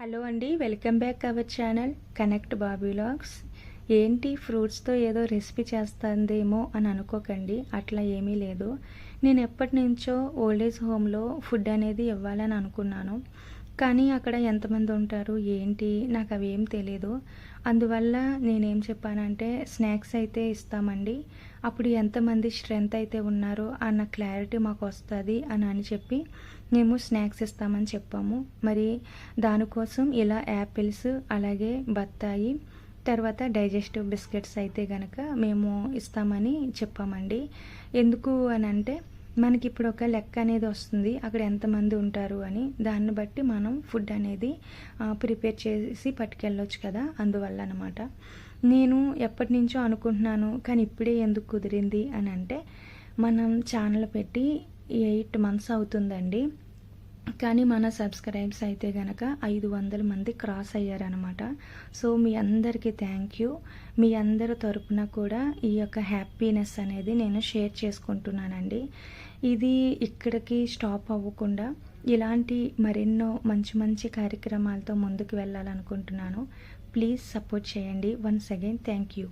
Hello అండి welcome back our channel connect Bobby logs. ఏంటి ఫ్రూట్స్తో ఏదో రెసిపీ చేస్తుందేమో అని అనుకోకండి అట్లా ఏమీ లేదు. నేను ఎప్పటి నుంచో ఓల్డేజ్ హోమ్లో ఫుడ్ అనేది ఇవ్వాలని అనుకున్నాను. కానీ అక్కడ ఎంతమంది ఉంటారు ఏంటి నాకు అవి ఏం తెలియదు అందువల్ల నేనేం చెప్పానంటే స్నాక్స్ అయితే ఇస్తామండి. అప్పుడు ఎంతమంది స్ట్రెంత్ అయితే ఉన్నారో అన్న క్లారిటీ మాకు వస్తుంది అని అని చెప్పి మేము స్నాక్స్ ఇస్తామని చెప్పాము. మరి దానికోసం ఇలా యాపిల్స్ అలాగే బత్తాయి తర్వాత డైజెస్టివ్ బిస్కెట్స్ అయితే కనుక మేము ఇస్తామని చెప్పామండి. ఎందుకు అని అంటే మనకి ఇప్పుడు ఒక లెక్క అనేది వస్తుంది అక్కడ ఎంతమంది ఉంటారు అని. దాన్ని బట్టి మనం ఫుడ్ అనేది ప్రిపేర్ చేసి పట్టుకెళ్ళొచ్చు కదా అందువల్ల అనమాట నేను ఎప్పటి నుంచో అనుకుంటున్నాను కానీ ఇప్పుడే ఎందుకు కుదిరింది అని అంటే మనం ఛానల్ పెట్టి ఎయిట్ మంత్స్ అవుతుందండి. కానీ మన సబ్స్క్రైబ్స్ అయితే కనుక ఐదు వందల మంది క్రాస్ అయ్యారనమాట సో మీ అందరికీ థ్యాంక్ యూ మీ అందరి తరపున కూడా ఈ యొక్క హ్యాపీనెస్ అనేది నేను షేర్ చేసుకుంటున్నానండి. ఇది ఇక్కడికి స్టాప్ అవ్వకుండా ఇలాంటి మరెన్నో మంచి మంచి కార్యక్రమాలతో ముందుకు వెళ్ళాలనుకుంటున్నాను. ప్లీజ్ సపోర్ట్ చేయండి. Once again thank you